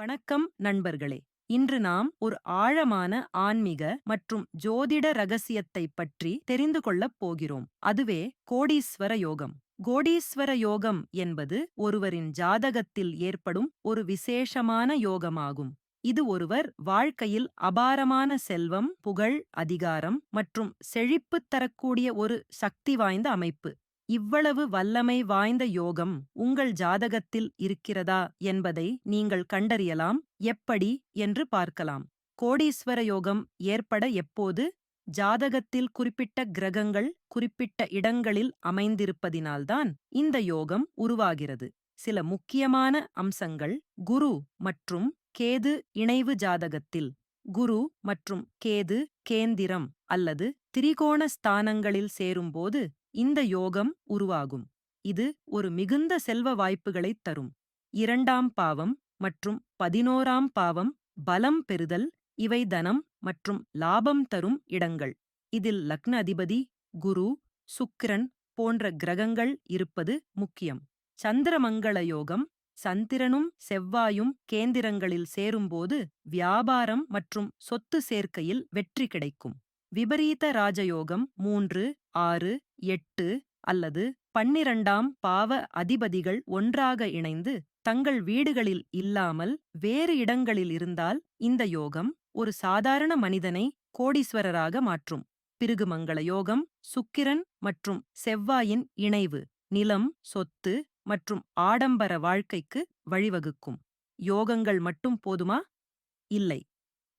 வணக்கம் நண்பர்களே. இன்று நாம் ஒரு ஆழமான ஆன்மீக மற்றும் ஜோதிட ரகசியத்தை பற்றி தெரிந்து கொள்ளப் போகிறோம். அதுவே கோடீஸ்வர யோகம். கோடீஸ்வர யோகம் என்பது ஒருவரின் ஜாதகத்தில் ஏற்படும் ஒரு விசேஷமான யோகமாகும். இது ஒருவர் வாழ்க்கையில் அபாரமான செல்வம் புகழ் அதிகாரம் மற்றும் செழிப்பு தரக்கூடிய ஒரு சக்தி வாய்ந்த அமைப்பு. இவ்வளவு வல்லமை வாய்ந்த யோகம் உங்கள் ஜாதகத்தில் இருக்கிறதா என்பதை நீங்கள் கண்டறியலாம். எப்படி? என்று பார்க்கலாம். கோடீஸ்வர யோகம் ஏற்பட எப்போது? ஜாதகத்தில் குறிப்பிட்ட கிரகங்கள் குறிப்பிட்ட இடங்களில் அமைந்திருப்பதினால்தான் இந்த யோகம் உருவாகிறது. சில முக்கியமான அம்சங்கள் குரு மற்றும் கேது இணைவு ஜாதகத்தில். குரு மற்றும் கேது கேந்திரம் அல்லது திரிகோண ஸ்தானங்களில் சேரும்போது இந்த யோகம் உருவாகும். இது ஒரு மிகுந்த செல்வ வாய்ப்புகளைத் தரும். இரண்டாம் பாவம் மற்றும் பதினோராம் பாவம் பலம் பெறுதல் இவை தனம் மற்றும் லாபம் தரும் இடங்கள். இதில் லக்ன அதிபதி குரு சுக்கிரன் போன்ற கிரகங்கள் இருப்பது முக்கியம். சந்திரமங்கள யோகம் சந்திரனும் செவ்வாயும் கேந்திரங்களில் சேரும்போது வியாபாரம் மற்றும் சொத்து சேர்க்கையில் வெற்றி கிடைக்கும். விபரீத ராஜயோகம் மூன்று ஆறு எட்டு அல்லது பன்னிரண்டாம் பாவ அதிபதிகள் ஒன்றாக இணைந்து தங்கள் வீடுகளில் இல்லாமல் வேறு இடங்களில் இருந்தால் இந்த யோகம் ஒரு சாதாரண மனிதனை கோடீஸ்வரராக மாற்றும். பிருகுமங்கள யோகம் சுக்கிரன் மற்றும் செவ்வாயின் இணைவு நிலம் சொத்து மற்றும் ஆடம்பர வாழ்க்கைக்கு வழிவகுக்கும். யோகங்கள் மட்டும் போதுமா? இல்லை.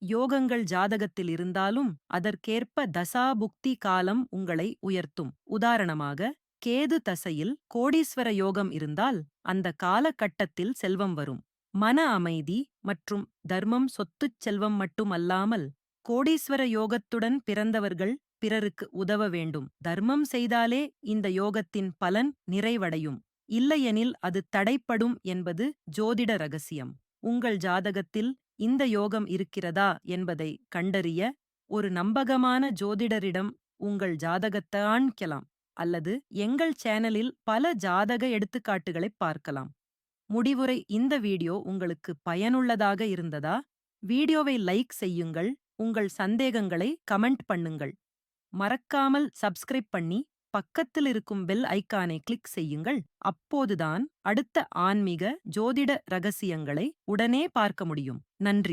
யோகங்கள் ஜாதகத்தில் இருந்தாலும் அதற்கேற்ப தசாபுக்தி காலம் உங்களை உயர்த்தும். உதாரணமாக கேது தசையில் கோடீஸ்வர யோகம் இருந்தால் அந்த காலகட்டத்தில் செல்வம் வரும். மன அமைதி மற்றும் தர்மம் சொத்துச் செல்வம் மட்டுமல்லாமல் கோடீஸ்வர யோகத்துடன் பிறந்தவர்கள் பிறருக்கு உதவ வேண்டும். தர்மம் செய்தாலே இந்த யோகத்தின் பலன் நிறைவடையும். இல்லையெனில் அது தடைப்படும் என்பது ஜோதிட ரகசியம். உங்கள் ஜாதகத்தில் இந்த யோகம் இருக்கிறதா என்பதை கண்டறிய ஒரு நம்பகமான ஜோதிடரிடம் உங்கள் ஜாதகத்தை ஆண்கலாம் அல்லது எங்கள் சேனலில் பல ஜாதக எடுத்துக்காட்டுகளைப் பார்க்கலாம். முடிவுரை இந்த வீடியோ உங்களுக்கு பயனுள்ளதாக இருந்ததா? வீடியோவை லைக் செய்யுங்கள் உங்கள் சந்தேகங்களை கமெண்ட் பண்ணுங்கள். மறக்காமல் சப்ஸ்கிரைப் பண்ணி பக்கத்தில் இருக்கும் பெல் ஐக்கானை கிளிக் செய்யுங்கள். அப்போதுதான் அடுத்த ஆன்மீக ஜோதிட ரகசியங்களை உடனே பார்க்க முடியும். நன்றி.